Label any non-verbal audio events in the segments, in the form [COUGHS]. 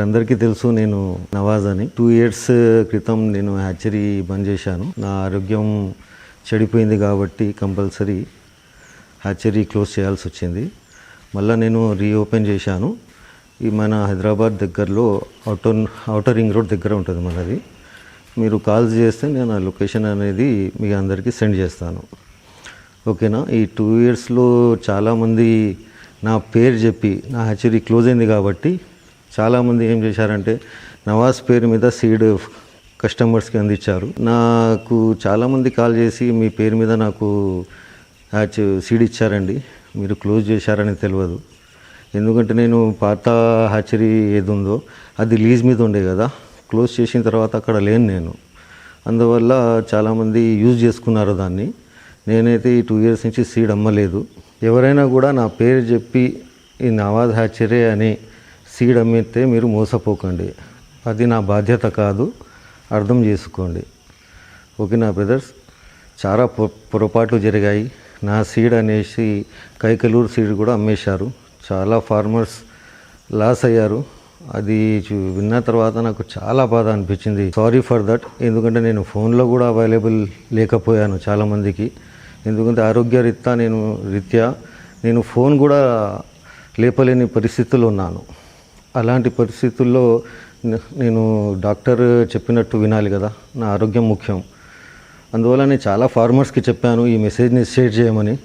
మీరందరికీ తెలుసు నేను నవాజ్ అని. టూ ఇయర్స్ క్రితం నేను హ్యాచరీ బంద్ చేశాను. నా ఆరోగ్యం చెడిపోయింది కాబట్టి కంపల్సరీ హ్యాచరీ క్లోజ్ చేయాల్సి వచ్చింది. మళ్ళీ నేను రీఓపెన్ చేశాను. ఈ మన హైదరాబాద్ దగ్గరలో అవుటర్ అవుటర్ రింగ్ రోడ్ దగ్గర ఉంటుంది మనది. మీరు కాల్ చేస్తే నేను ఆ లొకేషన్ అనేది మీ అందరికీ సెండ్ చేస్తాను. ఓకేనా? ఈ టూ ఇయర్స్లో చాలామంది నా పేరు చెప్పి నా హ్యాచరీ క్లోజ్ అయింది కాబట్టి చాలామంది ఏం చేశారంటే నవాజ్ పేరు మీద సీడ్ కస్టమర్స్కి అందించారు. నాకు చాలామంది కాల్ చేసి మీ పేరు మీద నాకు హ్యాచ్ సీడ్ ఇచ్చారండి. మీరు క్లోజ్ చేశారని తెలియదు. ఎందుకంటే నేను పాత హ్యాచరీ ఏది ఉందో అది లీజ్ మీద ఉండే కదా. క్లోజ్ చేసిన తర్వాత అక్కడ లేను నేను. అందువల్ల చాలామంది యూజ్ చేసుకున్నారు దాన్ని. నేనైతే ఈ టూ ఇయర్స్ నుంచి సీడ్ అమ్మలేదు. ఎవరైనా కూడా నా పేరు చెప్పి ఈ నవాజ్ హ్యాచరీ అని సీడ్ అమ్మితే మీరు మోసపోకండి. అది నా బాధ్యత కాదు అర్థం చేసుకోండి. ఓకే నా బ్రదర్స్ చాలా పొ- పొరపాట్లు జరిగాయి. నా సీడ్ అనేసి కైకలూరు సీడ్ కూడా అమ్మేశారు. చాలా ఫార్మర్స్ లాస్ అయ్యారు. అది చూ- విన్న తర్వాత నాకు చాలా బాధ అనిపించింది. సారీ ఫర్ దట్ ఎందుకంటే నేను ఫోన్లో కూడా అవైలబుల్ లేకపోయాను చాలామందికి ఎందుకంటే ఆరోగ్య రీత్యా నేను రీత్యా నేను ఫోన్ కూడా లేపలేని పరిస్థితుల్లో ఉన్నాను. అలాంటి పరిస్థితుల్లో నేను డాక్టర్ చెప్పినట్టు వినాలి కదా. నా ఆరోగ్యం ముఖ్యం. అందువల్ల నేను చాలా ఫార్మర్స్కి చెప్పాను ఈ మెసేజ్ని షేర్ చేయమని.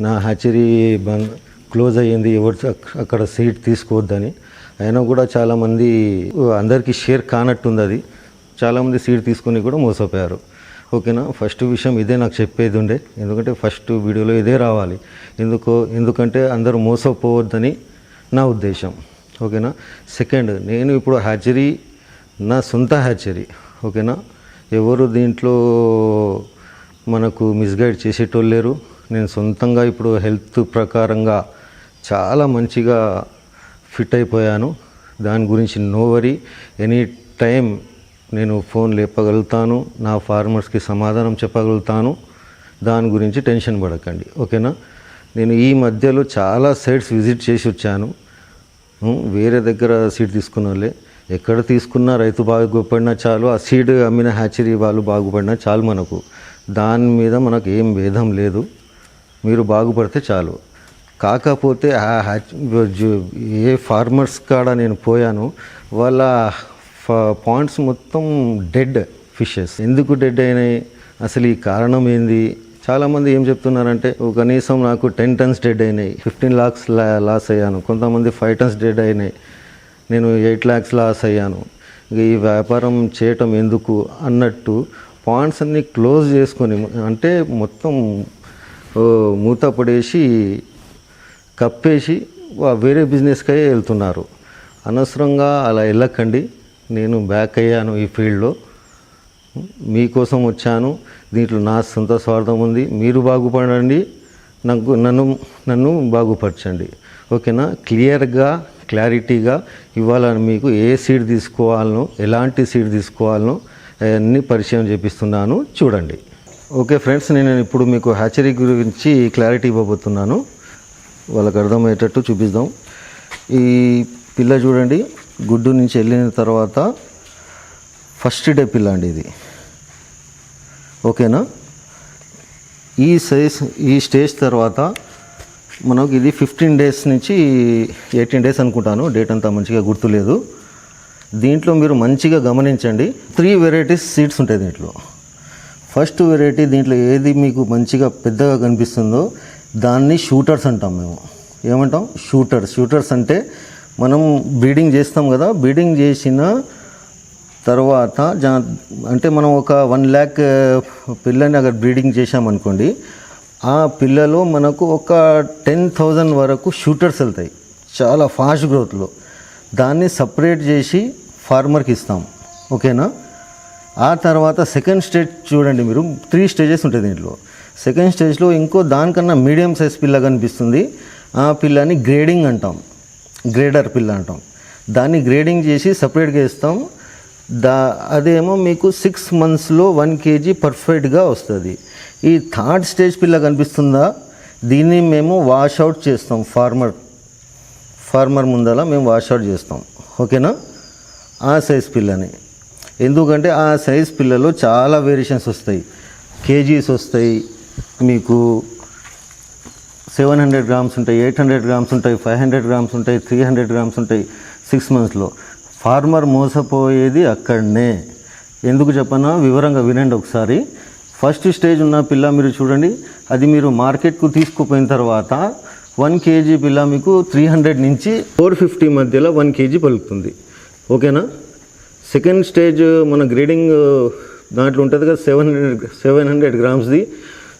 నా హ్యాచరీ బంద్ క్లోజ్ అయ్యింది. ఎవరు అక్కడ సీట్ తీసుకోవద్దని. అయినా కూడా చాలామంది అందరికీ షేర్ కానట్టుంది అది. చాలామంది సీట్ తీసుకొని కూడా మోసపోయారు. ఓకేనా? ఫస్ట్ విషయం ఇదే నాకు చెప్పేది ఉండే. ఎందుకంటే ఫస్ట్ వీడియోలో ఇదే రావాలి. ఎందుకో ఎందుకంటే అందరూ మోసపోవద్దని నా ఉద్దేశం. ఓకేనా? సెకండ్ నేను ఇప్పుడు హ్యాచరీ నా సొంత హ్యాచరీ ఓకేనా? ఎవరు దీంట్లో మనకు మిస్గైడ్ చేసేటోళ్ళు లేరు. నేను సొంతంగా ఇప్పుడు హెల్త్ ప్రకారంగా చాలా మంచిగా ఫిట్ అయిపోయాను. దాని గురించి నో వరీ ఎనీ టైం నేను ఫోన్ లేపగలుగుతాను నా ఫార్మర్స్కి సమాధానం చెప్పగలుగుతాను. దాని గురించి టెన్షన్ పడకండి ఓకేనా? నేను ఈ మధ్యలో చాలా సైట్స్ విజిట్ చేసి వచ్చాను. వేరే దగ్గర సీడ్ తీసుకున్న వాళ్ళే ఎక్కడ తీసుకున్నా రైతు బాగుపడినా చాలు ఆ సీడ్ అమ్మిన హ్యాచరీ వాళ్ళు బాగుపడినా చాలు మనకు. దాని మీద మనకు ఏం భేదం లేదు. మీరు బాగుపడితే చాలు. కాకపోతే ఆ హ్యాచ్ ఏ ఫార్మర్స్ కాడ నేను పోయాను వాళ్ళ పాయింట్స్ మొత్తం డెడ్ ఫిషెస్. ఎందుకు డెడ్ అయినాయి? అసలు ఈ కారణం ఏంది? చాలామంది ఏం చెప్తున్నారంటే కనీసం నాకు టెన్ టన్స్ డెడ్ అయినాయి ఫిఫ్టీన్ లాక్స్ లాస్ అయ్యాను కొంతమంది ఫైవ్ టన్స్ డెడ్ అయినాయి నేను ఎయిట్ ల్యాక్స్ లాస్ అయ్యాను ఈ వ్యాపారం చేయటం ఎందుకు? అన్నట్టు పాయింట్స్ అన్ని క్లోజ్ చేసుకొని అంటే మొత్తం మూత పడేసి కప్పేసి వేరే బిజినెస్కే వెళ్తున్నారు. అనవసరంగా అలా వెళ్ళకండి నేను బ్యాక్ అయ్యాను ఈ ఫీల్డ్లో మీకోసం వచ్చాను. దీంట్లో నా సొంత స్వార్థం ఉంది. మీరు బాగుపడండి. నాకు నన్ను నన్ను బాగుపరచండి. ఓకేనా? క్లియర్గా క్లారిటీగా ఇవాళ మీకు ఏ సీడ్ తీసుకోవాలనో ఎలాంటి సీడ్ తీసుకోవాలనో అవన్నీ పరిచయం చేపిస్తున్నాను. చూడండి. ఓకే ఫ్రెండ్స్ నేను ఇప్పుడు మీకు హ్యాచరీ గురించి క్లారిటీ ఇవ్వబోతున్నాను. వాళ్ళకి అర్థమయ్యేటట్టు చూపిద్దాం. ఈ పిల్ల చూడండి. గుడ్డు నుంచి వెళ్ళిన తర్వాత ఫస్ట్ డే పిల్ల అండి ఇది ఓకేనా? ఈ సైజ్ ఈ స్టేజ్ తర్వాత మనకు ఇది ఫిఫ్టీన్ డేస్ నుంచి ఎయిటీన్ డేస్ అనుకుంటాను. డేట్ అంతా మంచిగా గుర్తులేదు. దీంట్లో మీరు మంచిగా గమనించండి. త్రీ వెరైటీస్ సీడ్స్ ఉంటాయి దీంట్లో. ఫస్ట్ వెరైటీ దీంట్లో ఏది మీకు మంచిగా పెద్దగా కనిపిస్తుందో దాన్ని షూటర్స్ అంటాం మేము. ఏమంటాం? షూటర్స్. షూటర్స్ అంటే మనం బ్రీడింగ్ చేస్తాం కదా. బ్రీడింగ్ చేసిన తర్వాత జా అంటే మనం ఒక వన్ ల్యాక్ పిల్లని అక్కడ బ్రీడింగ్ చేసామనుకోండి ఆ పిల్లలో మనకు ఒక టెన్ థౌజండ్ వరకు షూటర్స్ వెళ్తాయి చాలా ఫాస్ట్ గ్రోత్లో. దాన్ని సపరేట్ చేసి ఫార్మర్కి ఇస్తాం ఓకేనా? ఆ తర్వాత సెకండ్ స్టేజ్ చూడండి మీరు త్రీ స్టేజెస్ ఉంటాయి దీంట్లో. సెకండ్ స్టేజ్లో ఇంకో దానికన్నా మీడియం సైజ్ పిల్ల కనిపిస్తుంది ఆ పిల్లని గ్రేడింగ్ అంటాం గ్రేడర్ పిల్ల అంటాం. దాన్ని గ్రేడింగ్ చేసి సపరేట్గా ఇస్తాం దా అదేమో మీకు సిక్స్ మంత్స్లో వన్ కేజీ పర్ఫెక్ట్గా వస్తుంది. ఈ థర్డ్ స్టేజ్ పిల్ల కనిపిస్తుందా? దీన్ని మేము వాష్ అవుట్ చేస్తాం ఫార్మర్ ఫార్మర్ ముందల మేము వాష్ అవుట్ చేస్తాం. ఓకేనా? ఆ సైజ్ పిల్లని. ఎందుకంటే ఆ సైజ్ పిల్లలో చాలా వేరియేషన్స్ వస్తాయి. కేజీస్ వస్తాయి మీకు సెవెన్ హండ్రెడ్ గ్రామ్స్ ఉంటాయి ఎయిట్ హండ్రెడ్ గ్రామ్స్ ఉంటాయి ఫైవ్ హండ్రెడ్ గ్రామ్స్ ఉంటాయి త్రీ హండ్రెడ్ గ్రామ్స్ ఉంటాయి సిక్స్ మంత్స్లో ఫార్మర్ మోసపోయేది అక్కడనే. ఎందుకు చెప్పనా? వివరంగా వినండి ఒకసారి. ఫస్ట్ స్టేజ్ ఉన్న పిల్ల మీరు చూడండి. అది మీరు మార్కెట్కు తీసుకుపోయిన తర్వాత వన్ కేజీ పిల్ల మీకు త్రీ హండ్రెడ్ నుంచి ఫోర్ ఫిఫ్టీ మధ్యలో వన్ కేజీ పలుకుతుంది. ఓకేనా? సెకండ్ స్టేజ్ మన గ్రేడింగ్ దాంట్లో ఉంటుంది కదా seven hundred seven hundred గ్రామ్స్ది.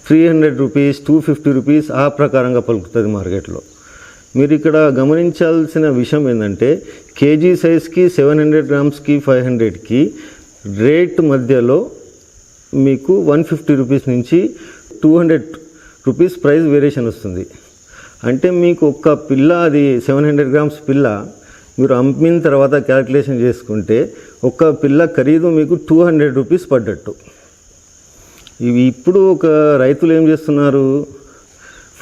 Three hundred rupees two fifty rupees ఆ ప్రకారంగా పలుకుతుంది మార్కెట్లో. మీరు ఇక్కడ గమనించాల్సిన విషయం ఏంటంటే కేజీ సైజ్కి సెవెన్ హండ్రెడ్ గ్రామ్స్కి ఫైవ్ హండ్రెడ్కి రేట్ మధ్యలో మీకు వన్ ఫిఫ్టీ రూపీస్ నుంచి two hundred rupees price variation వస్తుంది. అంటే మీకు ఒక్క పిల్ల అది సెవెన్ హండ్రెడ్ గ్రామ్స్ పిల్ల మీరు అమ్మిన తర్వాత క్యాల్కులేషన్ చేసుకుంటే ఒక్క పిల్ల ఖరీదు మీకు టూ హండ్రెడ్ రూపీస్ పడ్డట్టు. ఇవి ఇప్పుడు ఒక రైతులు ఏం చేస్తున్నారు?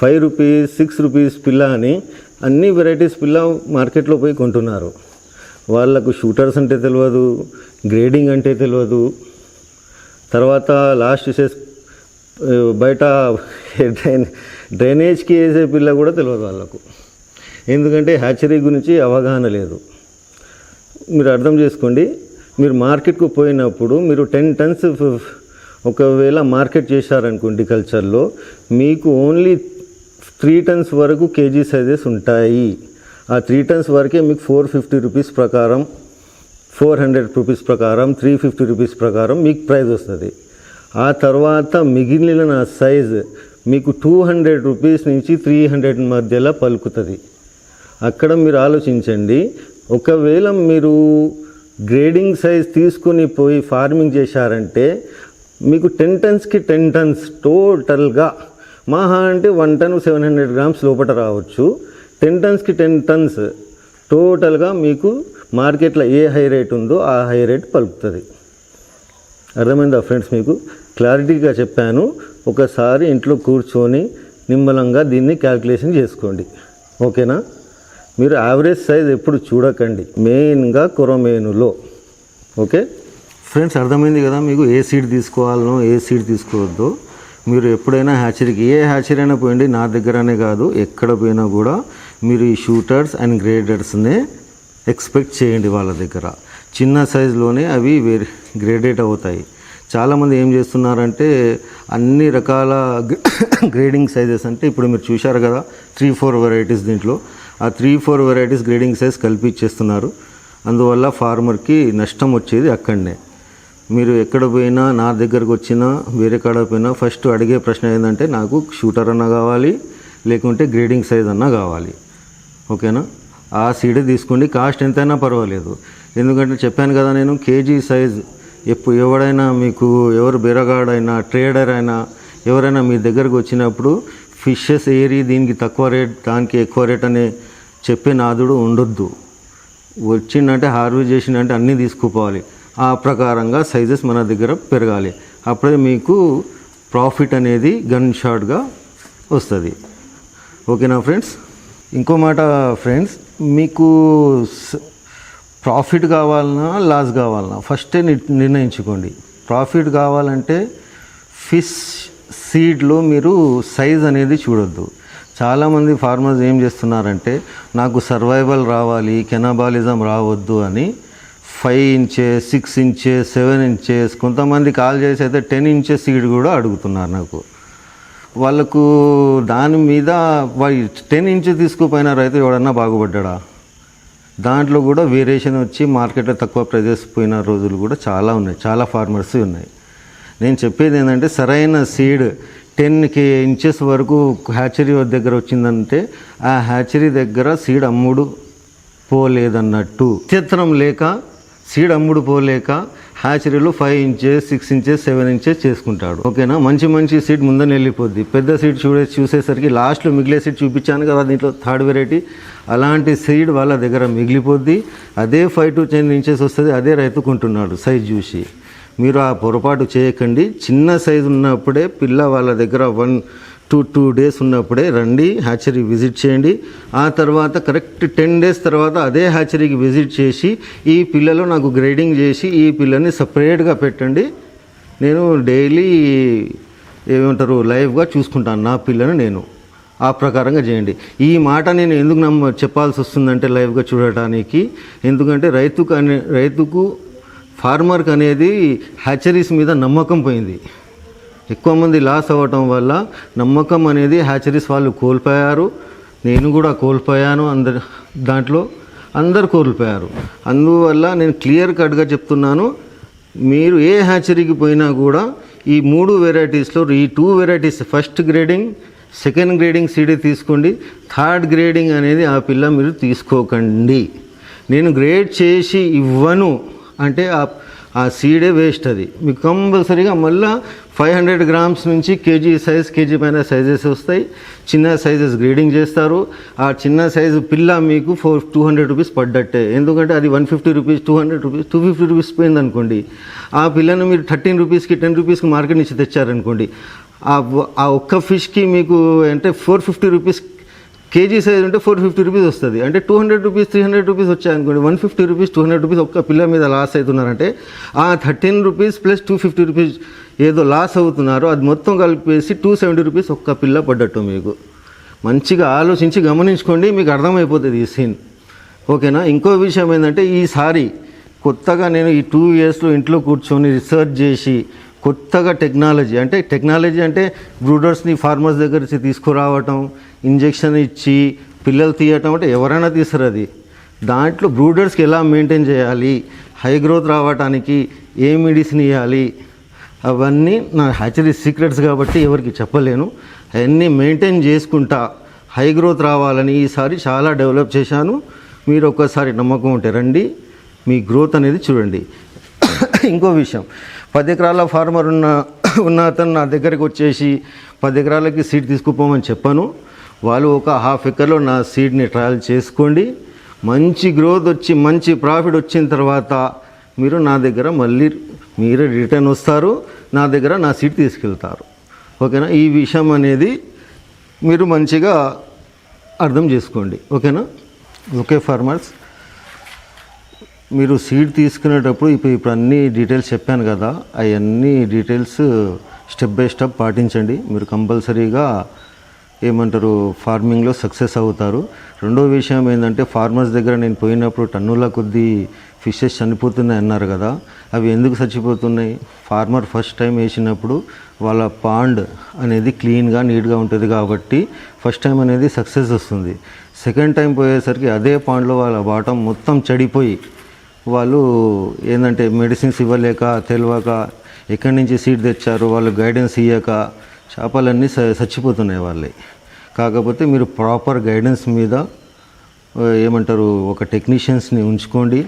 ఫైవ్ రూపీస్ సిక్స్ రూపీస్ పిల్ల అని అన్ని వెరైటీస్ పిల్ల మార్కెట్లో పోయి కొంటున్నారు. వాళ్ళకు షూటర్స్ అంటే తెలియదు గ్రేడింగ్ అంటే తెలియదు తర్వాత లాస్ట్ చేసే బయట [LAUGHS] డ్రైన్ డ్రైనేజ్కి వేసే పిల్ల కూడా తెలియదు వాళ్ళకు. ఎందుకంటే హ్యాచరీ గురించి అవగాహన లేదు. మీరు అర్థం చేసుకోండి మీరు మార్కెట్కు పోయినప్పుడు మీరు టెన్ టన్స్ ఒకవేళ మార్కెట్ చేశారనుకోండి కల్చర్లో మీకు ఓన్లీ త్రీ టన్స్ వరకు కేజీ సైజెస్ ఉంటాయి. ఆ త్రీ టన్స్ వరకే మీకు ఫోర్ ఫిఫ్టీ రూపీస్ ప్రకారం ఫోర్ హండ్రెడ్ రూపీస్ ప్రకారం త్రీ ఫిఫ్టీ రూపీస్ ప్రకారం మీకు ప్రైస్ వస్తుంది. ఆ తర్వాత మిగిలిన సైజ్ మీకు టూ హండ్రెడ్ రూపీస్ నుంచి త్రీ హండ్రెడ్ మధ్యలో పలుకుతుంది. అక్కడ మీరు ఆలోచించండి ఒకవేళ మీరు గ్రేడింగ్ సైజ్ తీసుకొని పోయి ఫార్మింగ్ చేశారంటే మీకు టెన్ టన్స్కి టెన్ టన్స్ టోటల్గా మహా అంటే one ton seven hundred grams లోపల రావచ్చు. టెన్ టన్స్కి టెన్ టన్స్ టోటల్గా మీకు మార్కెట్లో ఏ హై రేట్ ఉందో ఆ హై రేట్ పలుకుతుంది. అర్థమైందా ఫ్రెండ్స్ మీకు? క్లారిటీగా చెప్పాను. ఒకసారి ఇంట్లో కూర్చొని నిమ్మలంగా దీన్ని క్యాల్కులేషన్ చేసుకోండి. ఓకేనా? మీరు యావరేజ్ సైజ్ ఎప్పుడు చూడకండి. మెయిన్గా కొరమేనులో. ఓకే? ఫ్రెండ్స్ అర్థమైంది కదా మీకు? ఏ సీడ్ తీసుకోవాలనో ఏ సీడ్ తీసుకోవద్దో. మీరు ఎప్పుడైనా హ్యాచరీకి ఏ హ్యాచరీ అయినా పోయండి నా దగ్గరనే కాదు ఎక్కడ పోయినా కూడా మీరు ఈ షూటర్స్ అండ్ గ్రేడర్స్ని ఎక్స్పెక్ట్ చేయండి వాళ్ళ దగ్గర. చిన్న సైజులోనే అవి వేరే గ్రేడేట్ అవుతాయి. చాలామంది ఏం చేస్తున్నారంటే అన్ని రకాల [COUGHS] గ్రేడింగ్ సైజెస్ అంటే ఇప్పుడు మీరు చూశారు కదా త్రీ ఫోర్ వెరైటీస్ దీంట్లో. ఆ three four varieties grading size కల్పించేస్తున్నారు. అందువల్ల ఫార్మర్కి నష్టం వచ్చేది అక్కడనే. మీరు ఎక్కడ పోయినా నా దగ్గరకు వచ్చినా వేరే కాడ పోయినా ఫస్ట్ అడిగే ప్రశ్న ఏంటంటే నాకు షూటర్ అన్న కావాలి లేకుంటే గ్రేడింగ్ సైజ్ అన్న కావాలి. ఓకేనా? ఆ సీడే తీసుకోండి. కాస్ట్ ఎంతైనా పర్వాలేదు. ఎందుకంటే చెప్పాను కదా నేను కేజీ సైజ్ ఎప్పుడు ఎవడైనా మీకు ఎవరు బెరగాడైనా ట్రేడర్ అయినా ఎవరైనా మీ దగ్గరకు వచ్చినప్పుడు ఫిషెస్ ఏరి దీనికి తక్కువ రేట్ దానికి ఎక్కువ రేట్ అని చెప్పే నాదుడు ఉండొద్దు. వచ్చిందంటే హార్వెస్ట్ చేసిందంటే అన్నీ తీసుకుపోవాలి. ఆ ప్రకారంగా సైజెస్ మన దగ్గర పెరగాలి. అప్పుడే మీకు ప్రాఫిట్ అనేది గన్ షాట్గా వస్తుంది. ఓకేనా ఫ్రెండ్స్ ఇంకో మాట ఫ్రెండ్స్ మీకు ప్రాఫిట్ కావాలన్నా లాస్ కావాలన్నా ఫస్టే ని- నిర్ణయించుకోండి. ప్రాఫిట్ కావాలంటే ఫిష్ సీడ్లో మీరు సైజ్ అనేది చూడొద్దు. చాలామంది ఫార్మర్స్ ఏం చేస్తున్నారంటే నాకు సర్వైవల్ రావాలి కెనాబాలిజం రావద్దు అని five inches six inches seven inches కొంతమంది కాల్ చేసి అయితే టెన్ ఇంచెస్ సీడ్ కూడా అడుగుతున్నారు నాకు. వాళ్ళకు దాని మీద టెన్ ఇంచెస్ తీసుకుపోయిన రైతు ఎవడన్నా బాగుపడ్డా దాంట్లో కూడా వేరియేషన్ వచ్చి మార్కెట్లో తక్కువ ప్రైజెస్ పోయిన రోజులు కూడా చాలా ఉన్నాయి. చాలా ఫార్మర్స్ ఉన్నాయి. నేను చెప్పేది ఏంటంటే సరైన సీడ్ టెన్కి ఇంచెస్ వరకు హ్యాచరీ దగ్గర వచ్చిందంటే ఆ హ్యాచరీ దగ్గర సీడ్ అమ్ముడు పోలేదన్నట్టు. చిత్రం లేక సీడ్ అమ్ముడు పోలేక హ్యాచరీలో five inches six inches seven inches చేసుకుంటాడు. ఓకేనా? మంచి మంచి సీడ్ ముందని వెళ్ళిపోద్ది. పెద్ద సీడ్ చూడే చూసేసరికి లాస్ట్లో మిగిలే సీడ్ చూపించాను కదా దీంట్లో థర్డ్ వెరైటీ. అలాంటి సీడ్ వాళ్ళ దగ్గర మిగిలిపోద్ది. అదే ఫైవ్ టు టెన్ ఇంచెస్ వస్తుంది అదే రైతు కొంటున్నాడు సైజ్ చూసి. మీరు ఆ పొరపాటు చేయకండి. చిన్న సైజు ఉన్నప్పుడే పిల్ల వాళ్ళ దగ్గర వన్ టూ టూ డేస్ ఉన్నప్పుడే రండి హ్యాచరీ విజిట్ చేయండి. ఆ తర్వాత కరెక్ట్ టెన్ డేస్ తర్వాత అదే హ్యాచరీకి విజిట్ చేసి ఈ పిల్లలు నాకు గ్రేడింగ్ చేసి ఈ పిల్లని సపరేట్గా పెట్టండి. నేను డైలీ ఏమంటారు లైవ్గా చూసుకుంటాను నా పిల్లని నేను. ఆ ప్రకారంగా చేయండి. ఈ మాట నేను ఎందుకు నమ్మ చెప్పాల్సి వస్తుందంటే లైవ్గా చూడటానికి? ఎందుకంటే రైతుకు అనే రైతుకు ఫార్మర్కి అనేది హ్యాచరీస్ మీద నమ్మకం పోయింది. ఎక్కువ మంది లాస్ అవ్వటం వల్ల నమ్మకం అనేది హ్యాచరీస్ వాళ్ళు కోల్పోయారు. నేను కూడా కోల్పోయాను అందరి దాంట్లో అందరు కోల్పోయారు. అందువల్ల నేను క్లియర్ కట్గా చెప్తున్నాను. మీరు ఏ హ్యాచరీకి పోయినా కూడా ఈ మూడు వెరైటీస్లో ఈ two varieties first grading second grading CD తీసుకోండి. థర్డ్ గ్రేడింగ్ అనేది ఆ పిల్ల మీరు తీసుకోకండి. నేను గ్రేడ్ చేసి ఇవ్వను. అంటే ఆ ఆ సీడే వేస్ట్ అది. మీకు కంపల్సరీగా మళ్ళీ ఫైవ్ హండ్రెడ్ గ్రామ్స్ నుంచి కేజీ సైజ్ కేజీ పైన సైజెస్ వస్తాయి. చిన్న సైజెస్ గ్రీడింగ్ చేస్తారు. ఆ చిన్న సైజు పిల్ల మీకు ఫోర్ టూ హండ్రెడ్ రూపీస్ పడ్డట్టే. ఎందుకంటే అది one fifty rupees two hundred rupees two fifty rupees పోయిందనుకోండి ఆ పిల్లను మీరు థర్టీన్ రూపీస్కి టెన్ రూపీస్కి మార్కెట్ నుంచి తెచ్చారనుకోండి ఆ ఆ ఒక్క ఫిష్కి మీకు అంటే four fifty rupees KG size అంటే ఫోర్ ఫిఫ్టీ రూపీస్ వస్తుంది. అంటే two hundred rupees three hundred rupees వచ్చాయనుకోండి one fifty rupees two hundred rupees ఒక్క పిల్ల మీద లాస్ అవుతున్నారంటే ఆ thirteen rupees plus two fifty rupees ఏదో లాస్ అవుతున్నారో అది మొత్తం కలిపేసి టూ సెవెంటీ రూపీస్ ఒక్క పిల్ల పడ్డట్టు మీకు. మంచిగా ఆలోచించి గమనించుకోండి మీకు అర్థమైపోతుంది ఈ సీన్. ఓకేనా? ఇంకో విషయం ఏంటంటే ఈసారి కొత్తగా నేను ఈ టూ ఇయర్స్లో ఇంట్లో కూర్చొని రీసెర్చ్ చేసి కొత్తగా టెక్నాలజీ అంటే టెక్నాలజీ అంటే బ్రూడర్స్ని ఫార్మర్స్ దగ్గర నుంచి తీసుకురావటం ఇంజెక్షన్ ఇచ్చి పిల్లలు తీయటం అంటే ఎవరైనా తీస్తారు అది. దాంట్లో బ్రూడర్స్కి ఎలా మెయింటైన్ చేయాలి హై గ్రోత్ రావడానికి ఏ మెడిసిన్ ఇవ్వాలి అవన్నీ నా హ్యాచరీ సీక్రెట్స్ కాబట్టి ఎవరికి చెప్పలేను. అవన్నీ మెయింటైన్ చేసుకుంటా హై గ్రోత్ రావాలని ఈసారి చాలా డెవలప్ చేశాను. మీరు ఒక్కసారి నమ్మకం ఉంటే రండి మీ గ్రోత్ అనేది చూడండి. [LAUGHS] ఇంకో విషయం. పది ఎకరాల ఫార్మర్ ఉన్న [CLEARS THROAT] ఉన్న అతను నా దగ్గరికి వచ్చేసి పది ఎకరాలకి సీడ్ తీసుకుపోమని చెప్పాను. వాళ్ళు ఒక హాఫ్ ఎకర్లో నా సీడ్ని ట్రయల్ చేసుకోండి. మంచి గ్రోత్ వచ్చి మంచి ప్రాఫిట్ వచ్చిన తర్వాత మీరు నా దగ్గర మళ్ళీ మీరే రిటర్న్ వస్తారు. నా దగ్గర నా సీట్ తీసుకెళ్తారు. ఓకేనా? ఈ విషయం అనేది మీరు మంచిగా అర్థం చేసుకోండి. ఓకేనా? Okay farmers. మీరు సీడ్ తీసుకునేటప్పుడు ఇప్పుడు ఇప్పుడు అన్ని డీటెయిల్స్ చెప్పాను కదా అవన్నీ డీటెయిల్స్ స్టెప్ బై స్టెప్ పాటించండి. మీరు కంపల్సరీగా ఏమంటారు ఫార్మింగ్లో సక్సెస్ అవుతారు. రెండో విషయం ఏంటంటే ఫార్మర్స్ దగ్గర నేను పోయినప్పుడు టన్నుల కొద్దీ ఫిషెస్ చనిపోతున్నాయి అన్నారు కదా. అవి ఎందుకు చచ్చిపోతున్నాయి? ఫార్మర్ ఫస్ట్ టైం వేసినప్పుడు వాళ్ళ పాండ్ అనేది క్లీన్గా నీట్గా ఉంటుంది కాబట్టి ఫస్ట్ టైం అనేది సక్సెస్ వస్తుంది. సెకండ్ టైం పోయేసరికి అదే పాండ్లో వాళ్ళ బాటం మొత్తం చెడిపోయి వాళ్ళు ఏంటంటే మెడిసిన్స్ ఇవ్వలేక తెలియక ఎక్కడి నుంచి సీట్ తెచ్చారు వాళ్ళు గైడెన్స్ ఇవ్వక చేపలన్నీ స- చచ్చిపోతున్నాయి వాళ్ళే. కాకపోతే మీరు ప్రాపర్ గైడెన్స్ మీద ఏమంటారు ఒక టెక్నీషియన్స్ని ఉంచుకోండి.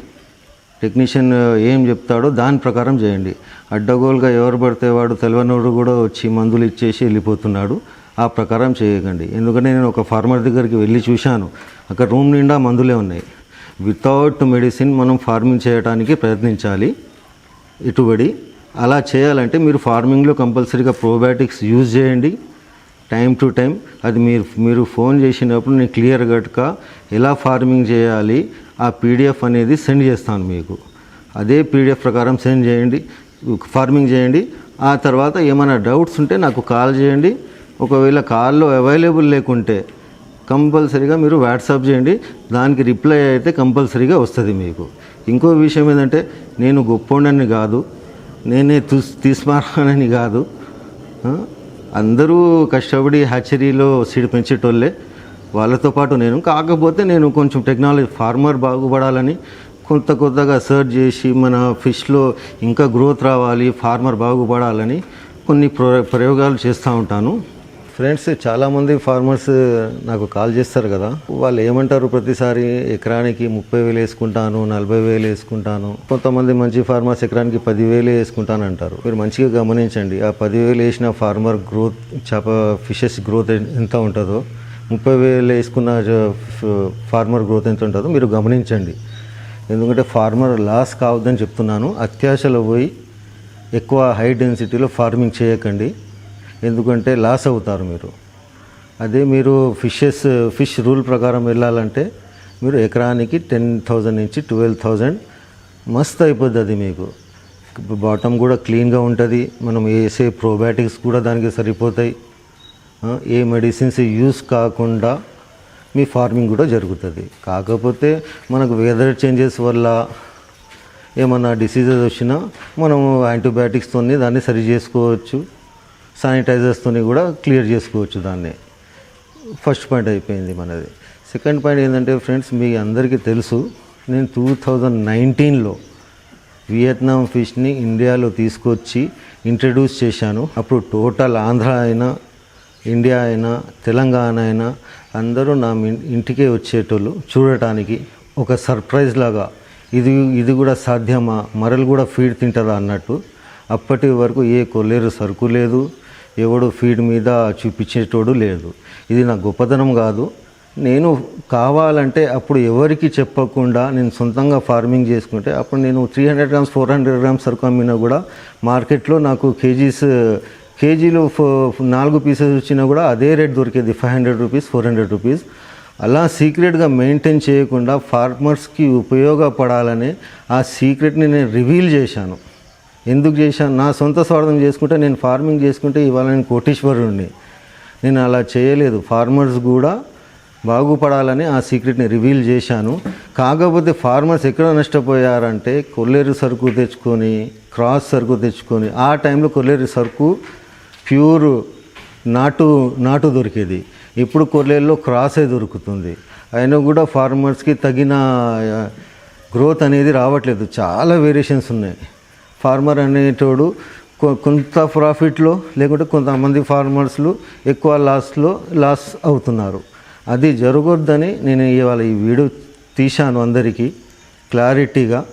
టెక్నీషియన్ ఏం చెప్తాడో దాని ప్రకారం చేయండి. అడ్డగోలుగా ఎవరు పడితే వాడు తెలియనోడు కూడా వచ్చి మందులు ఇచ్చేసి వెళ్ళిపోతున్నాడు. ఆ ప్రకారం చేయకండి. ఎందుకంటే నేను ఒక ఫార్మర్ దగ్గరికి వెళ్ళి చూశాను. అక్కడ రూమ్ నిండా మందులే ఉన్నాయి. వితౌట్ మెడిసిన్ మనం ఫార్మింగ్ చేయడానికి ప్రయత్నించాలి. ఇటుబడి అలా చేయాలంటే మీరు ఫార్మింగ్లో కంపల్సరీగా ప్రోబయాటిక్స్ యూజ్ చేయండి. టైం టు టైం అది మీరు మీరు ఫోన్ చేసినప్పుడు నేను క్లియర్ కట్గా ఎలా ఫార్మింగ్ చేయాలి ఆ పీడిఎఫ్ అనేది సెండ్ చేస్తాను మీకు. అదే పీడిఎఫ్ ప్రకారం సెండ్ చేయండి ఫార్మింగ్ చేయండి. ఆ తర్వాత ఏమైనా డౌట్స్ ఉంటే నాకు కాల్ చేయండి. ఒకవేళ కాల్లో అవైలబుల్ లేకుంటే కంపల్సరీగా మీరు వాట్సాప్ చేయండి దానికి రిప్లై అయితే కంపల్సరీగా వస్తుంది మీకు. ఇంకో విషయం ఏంటంటే నేను గొప్పోడని కాదు నేనే తూస్ తీసుమారని కాదు అందరూ కష్టపడి హ్యాచరీలో సీడ్ పెంచేటోళ్ళే. వాళ్ళతో పాటు నేను కాకపోతే నేను కొంచెం టెక్నాలజీ ఫార్మర్ బాగుపడాలని కొంత కొత్తగా సర్చ్ చేసి మన ఫిష్లో ఇంకా గ్రోత్ రావాలి ఫార్మర్ బాగుపడాలని కొన్ని ప్రో ప్రయోగాలు చేస్తూ ఉంటాను. ఫ్రెండ్స్ చాలామంది ఫార్మర్స్ నాకు కాల్ చేస్తారు కదా. వాళ్ళు ఏమంటారు ప్రతిసారి? ఎకరానికి ముప్పై వేలు వేసుకుంటాను నలభై వేలు వేసుకుంటాను. కొంతమంది మంచి ఫార్మర్స్ ఎకరానికి పదివేలు వేసుకుంటాను అంటారు. మీరు మంచిగా గమనించండి. ఆ పదివేలు వేసిన ఫార్మర్ గ్రోత్ చేప ఫిషెస్ గ్రోత్ ఎంత ఉంటుందో. ముప్పై వేలు వేసుకున్న ఫార్మర్ గ్రోత్ ఎంత ఉంటుందో మీరు గమనించండి. ఎందుకంటే ఫార్మర్ లాస్ కావద్దని చెప్తున్నాను. అత్యాశలో పోయి ఎక్కువ హై డెన్సిటీలో ఫార్మింగ్ చేయకండి. ఎందుకంటే లాస్ అవుతారు మీరు. అదే మీరు ఫిషెస్ ఫిష్ రూల్ ప్రకారం వెళ్ళాలంటే మీరు ఎకరానికి టెన్ థౌజండ్ నుంచి ట్వెల్వ్ థౌజండ్ మస్త్ అయిపోద్ది అది మీకు. బాటమ్ కూడా క్లీన్గా ఉంటుంది మనం వేసే ప్రోబయాటిక్స్ కూడా దానికి సరిపోతాయి. ఏ మెడిసిన్స్ యూస్ కాకుండా మీ ఫార్మింగ్ కూడా జరుగుతుంది. కాకపోతే మనకు వెదర్ చేంజెస్ వల్ల ఏమన్నా డిసీజెస్ వచ్చినా మనం యాంటీబయాటిక్స్తోనే దాన్ని సరి చేసుకోవచ్చు. శానిటైజర్స్తోని కూడా క్లియర్ చేసుకోవచ్చు దాన్ని. ఫస్ట్ పాయింట్ అయిపోయింది మనది. సెకండ్ పాయింట్ ఏంటంటే ఫ్రెండ్స్ మీ అందరికీ తెలుసు నేను టూ థౌజండ్ నైన్టీన్లో వియత్నాం ఫిష్ని ఇండియాలో తీసుకొచ్చి ఇంట్రడ్యూస్ చేశాను. అప్పుడు టోటల్ ఆంధ్ర అయినా ఇండియా అయినా తెలంగాణ అయినా అందరూ నా ఇంటికే వచ్చేటోళ్ళు చూడటానికి ఒక సర్ప్రైజ్ లాగా ఇది ఇది కూడా సాధ్యమా? మరలు కూడా ఫీడ్ తింటారా? అన్నట్టు అప్పటి వరకు ఏ కొల్లేరు సరుకు లేదు. ఎవడు ఫీడ్ మీద చూపించేటోడు లేదు. ఇది నా గొప్పతనం కాదు. నేను కావాలంటే అప్పుడు ఎవరికి చెప్పకుండా నేను సొంతంగా ఫార్మింగ్ చేసుకుంటే అప్పుడు నేను three hundred grams four hundred grams సరుకు అమ్మినా కూడా మార్కెట్లో నాకు కేజీస్ కేజీలో ఫో- నాలుగు పీసెస్ వచ్చినా కూడా అదే రేట్ దొరికేది five hundred rupees four hundred rupees అలా సీక్రెట్గా మెయింటైన్ చేయకుండా ఫార్మర్స్కి ఉపయోగపడాలని ఆ సీక్రెట్ని నేను రివీల్ చేశాను. ఎందుకు చేశాను? నా సొంత స్వార్థం చేసుకుంటే నేను ఫార్మింగ్ చేసుకుంటే ఇవాళ నేను కోటీశ్వరుణ్ణి. నేను అలా చేయలేదు. ఫార్మర్స్ కూడా బాగుపడాలని ఆ సీక్రెట్ని రివీల్ చేశాను. కాకపోతే ఫార్మర్స్ ఎక్కడ నష్టపోయారంటే కొల్లేరు సరుకు తెచ్చుకొని క్రాస్ సరుకు తెచ్చుకొని ఆ టైంలో కొల్లేరు సరుకు ప్యూర్ నాటు నాటు దొరికేది. ఇప్పుడు కొల్లేరులో క్రాసే దొరుకుతుంది. అయినా కూడా ఫార్మర్స్కి తగిన గ్రోత్ అనేది రావట్లేదు. చాలా వేరియేషన్స్ ఉన్నాయి. ఫార్మర్ అనేటోడు కొ- కొంత ప్రాఫిట్లో లేకుంటే కొంతమంది ఫార్మర్స్లు ఎక్కువ లాస్లో లాస్ అవుతున్నారు. అది జరగొద్దని నేను ఇవాళ ఈ వీడియో తీశాను అందరికీ క్లారిటీగా.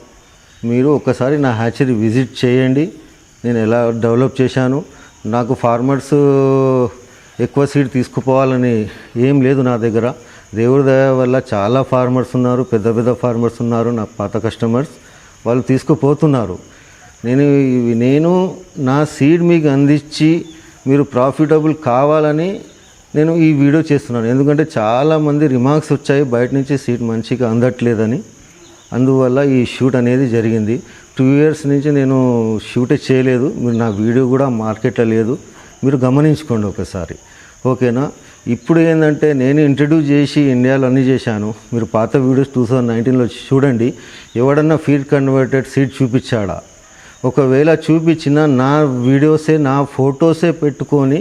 మీరు ఒకసారి నా హ్యాచరీ విజిట్ చేయండి. నేను ఎలా డెవలప్ చేశాను. నాకు ఫార్మర్స్ ఎక్కువ సీడ్ తీసుకుపోవాలని ఏం లేదు నా దగ్గర. దేవుడి దయ వల్ల చాలా ఫార్మర్స్ ఉన్నారు పెద్ద పెద్ద ఫార్మర్స్ ఉన్నారు నా పాత కస్టమర్స్. వాళ్ళు తీసుకుపోతున్నారు. నేను ఇవి- నేను నా సీడ్ మీకు అందించి మీరు ప్రాఫిటబుల్ కావాలని నేను ఈ వీడియో చేస్తున్నాను. ఎందుకంటే చాలామంది రిమార్క్స్ వచ్చాయి. బయట నుంచి సీట్ మంచిగా అందట్లేదని. అందువల్ల ఈ షూట్ అనేది జరిగింది. టూ ఇయర్స్ నుంచి నేను షూటే చేయలేదు. మీరు నా వీడియో కూడా మార్కెట్లో లేదు. మీరు గమనించుకోండి ఒకసారి. ఓకేనా? ఇప్పుడు ఏంటంటే నేను ఇంట్రడ్యూస్ చేసి ఇండియాలో అన్నీ చేశాను. మీరు పాత వీడియోస్ టూ థౌజండ్ నైన్టీన్లో చూడండి. ఎవడన్నా ఫీడ్ కన్వర్టెడ్ సీట్ చూపించాడా? ఒకవేళ చూపించిన నా వీడియోసే నా ఫొటోసే పెట్టుకొని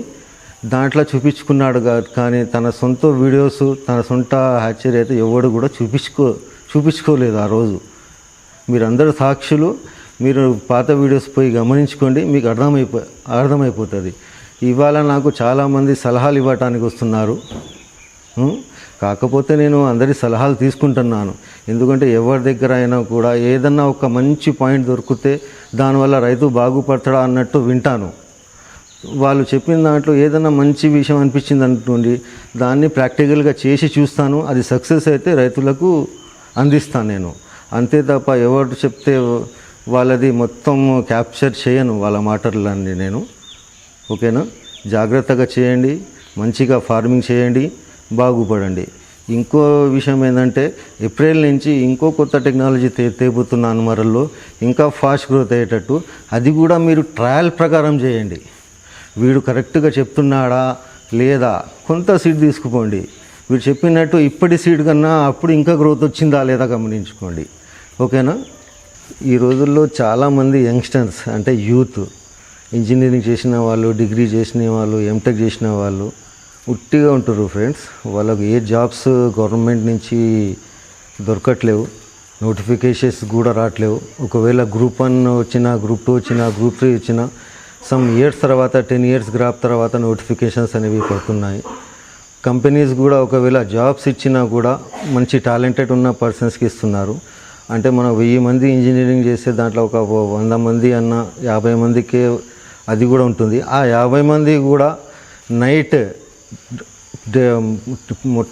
దాంట్లో చూపించుకున్నాడు కాదు కానీ తన సొంత వీడియోస్ తన సొంత హ్యాచరీ అయితే ఎవడు కూడా చూపించుకో చూపించుకోలేదు ఆ రోజు. మీరందరూ సాక్షులు మీరు పాత వీడియోస్ పోయి గమనించుకోండి మీకు అర్థమైపో అర్థమైపోతుంది. ఇవాళ నాకు చాలామంది సలహాలు ఇవ్వటానికి వస్తున్నారు. కాకపోతే నేను అందరి సలహాలు తీసుకుంటున్నాను. ఎందుకంటే ఎవరి దగ్గర అయినా కూడా ఏదన్నా ఒక మంచి పాయింట్ దొరికితే దానివల్ల రైతు బాగుపడతాడా అన్నట్టు వింటాను. వాళ్ళు చెప్పిన దాంట్లో ఏదైనా మంచి విషయం అనిపించింది అనుకోండి దాన్ని ప్రాక్టికల్గా చేసి చూస్తాను. అది సక్సెస్ అయితే రైతులకు అందిస్తాను నేను. అంతే తప్ప ఎవరు చెప్తే వాళ్ళది మొత్తం క్యాప్చర్ చేయను వాళ్ళ మాటలన్నీ నేను. ఓకేనా? జాగ్రత్తగా చేయండి. మంచిగా ఫార్మింగ్ చేయండి. బాగుపడండి. ఇంకో విషయం ఏంటంటే ఏప్రిల్ నుంచి ఇంకో కొత్త టెక్నాలజీ తే తేబోతున్నాను మరల్లో ఇంకా ఫాస్ట్ గ్రోత్ అయ్యేటట్టు అది కూడా మీరు ట్రయల్ ప్రకారం చేయండి. వీడు కరెక్ట్గా చెప్తున్నాడా లేదా కొంత సీడ్ తీసుకుపోండి వీడు చెప్పినట్టు ఇప్పటి సీడ్ కన్నా అప్పుడు ఇంకా గ్రోత్ వచ్చిందా లేదా గమనించుకోండి. ఓకేనా? ఈ రోజుల్లో చాలామంది యంగ్స్టర్స్ అంటే యూత్ ఇంజనీరింగ్ చేసిన వాళ్ళు డిగ్రీ చేసిన వాళ్ళు ఎంటెక్ చేసిన వాళ్ళు ఉట్టిగా ఉంటారు ఫ్రెండ్స్ వాళ్ళకు ఏ జాబ్స్ గవర్నమెంట్ నుంచి దొరకట్లేవు. నోటిఫికేషన్స్ కూడా రావట్లేవు. ఒకవేళ గ్రూప్ వన్ వచ్చినా గ్రూప్ టూ వచ్చినా గ్రూప్ త్రీ వచ్చినా సమ్ ఇయర్స్ తర్వాత టెన్ ఇయర్స్ గ్రాప్ తర్వాత నోటిఫికేషన్స్ అనేవి పడుతున్నాయి. కంపెనీస్ కూడా ఒకవేళ జాబ్స్ ఇచ్చినా కూడా మంచి టాలెంటెడ్ ఉన్న పర్సన్స్కి ఇస్తున్నారు. అంటే మనం వెయ్యి మంది ఇంజనీరింగ్ చేస్తే దాంట్లో ఒక వంద మంది అన్న యాభై మందికే అది కూడా ఉంటుంది. ఆ యాభై మంది కూడా నైట్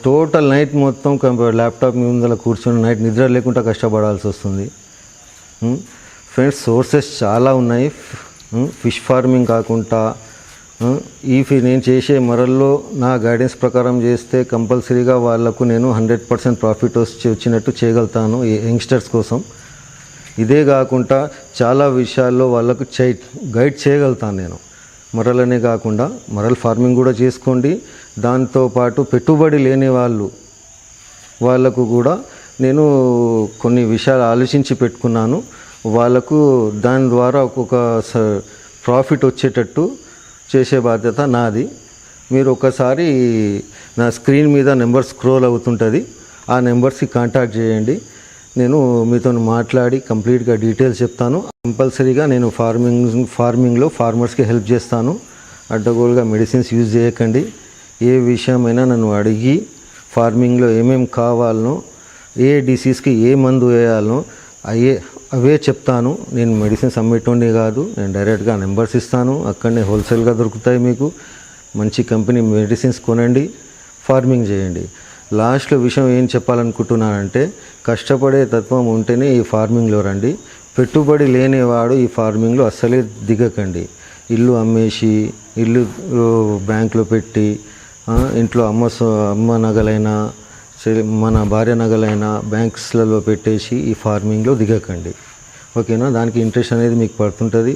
టోటల్ నైట్ మొత్తం కంప్యూ- ల్యాప్టాప్ ముందర కూర్చొని నైట్ నిద్ర లేకుండా కష్టపడాల్సి వస్తుంది. ఫ్రెండ్స్ సోర్సెస్ చాలా ఉన్నాయి. ఫిష్ ఫార్మింగ్ కాకుండా ఈ ఫీ- నేను చేసే మరల్లో నా గైడెన్స్ ప్రకారం చేస్తే కంపల్సరీగా వాళ్ళకు నేను హండ్రెడ్ పర్సెంట్ ప్రాఫిట్ వచ్చి వచ్చినట్టు చేయగలుగుతాను యంగ్స్టర్స్ కోసం. ఇదే కాకుండా చాలా విషయాల్లో వాళ్ళకు చై గైడ్ చేయగలుగుతాను నేను. మరలనే కాకుండా మరల్ ఫార్మింగ్ కూడా చేసుకోండి. దాంతోపాటు పెట్టుబడి లేని వాళ్ళు వాళ్ళకు కూడా నేను కొన్ని విషయాలు ఆలోచించి పెట్టుకున్నాను. వాళ్ళకు దాని ద్వారా ఒక్కొక్క స- ప్రాఫిట్ వచ్చేటట్టు చేసే బాధ్యత నాది. మీరు ఒకసారి నా స్క్రీన్ మీద నెంబర్ స్క్రోల్ అవుతుంటుంది. ఆ నెంబర్స్కి కాంటాక్ట్ చేయండి. నేను మీతో మాట్లాడి కంప్లీట్గా డీటెయిల్స్ చెప్తాను. కంపల్సరీగా నేను ఫార్మింగ్ ఫార్మింగ్లో ఫార్మర్స్కి హెల్ప్ చేస్తాను. అడ్డగోలుగా మెడిసిన్స్ యూజ్ చేయకండి. ఏ విషయమైనా నన్ను అడిగి ఫార్మింగ్లో ఏమేమి కావాలనో ఏ డిసీజ్కి ఏ మందు వేయాలనో అయ్యే అవే చెప్తాను. నేను మెడిసిన్స్ అమ్మేటోండి కాదు. నేను డైరెక్ట్గా నెంబర్స్ ఇస్తాను. అక్కడనే హోల్సేల్గా దొరుకుతాయి మీకు. మంచి కంపెనీ మెడిసిన్స్ కొనండి. ఫార్మింగ్ చేయండి. లాస్ట్లో విషయం ఏం చెప్పాలనుకుంటున్నానంటే కష్టపడే తత్వం ఉంటేనే ఈ ఫార్మింగ్లో రండి. పెట్టుబడి లేనివాడు ఈ ఫార్మింగ్లో అస్సలే దిగకండి. ఇల్లు అమ్మేసి ఇల్లు బ్యాంకులో పెట్టి ఇంట్లో అమ్మ అమ్మ నగలైనా మన భార్య నగలైనా బ్యాంక్స్లలో పెట్టేసి ఈ ఫార్మింగ్లో దిగకండి. ఓకేనా? దానికి ఇంట్రెస్ట్ అనేది మీకు పడుతుంటుంది.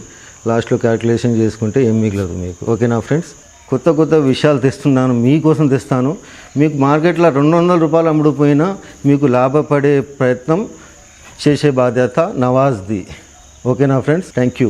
లాస్ట్లో క్యాల్కులేషన్ చేసుకుంటే ఏం మిగలదు మీకు. ఓకేనా ఫ్రెండ్స్? కొత్త కొత్త విషయాలు తెస్తున్నాను మీకోసం తెస్తాను. మీకు మార్కెట్లో రెండు వందల రూపాయలు అమ్ముడుపోయినా మీకు లాభపడే ప్రయత్నం చేసే బాధ్యత నవాజ్ది. ఓకేనా ఫ్రెండ్స్? Thank you.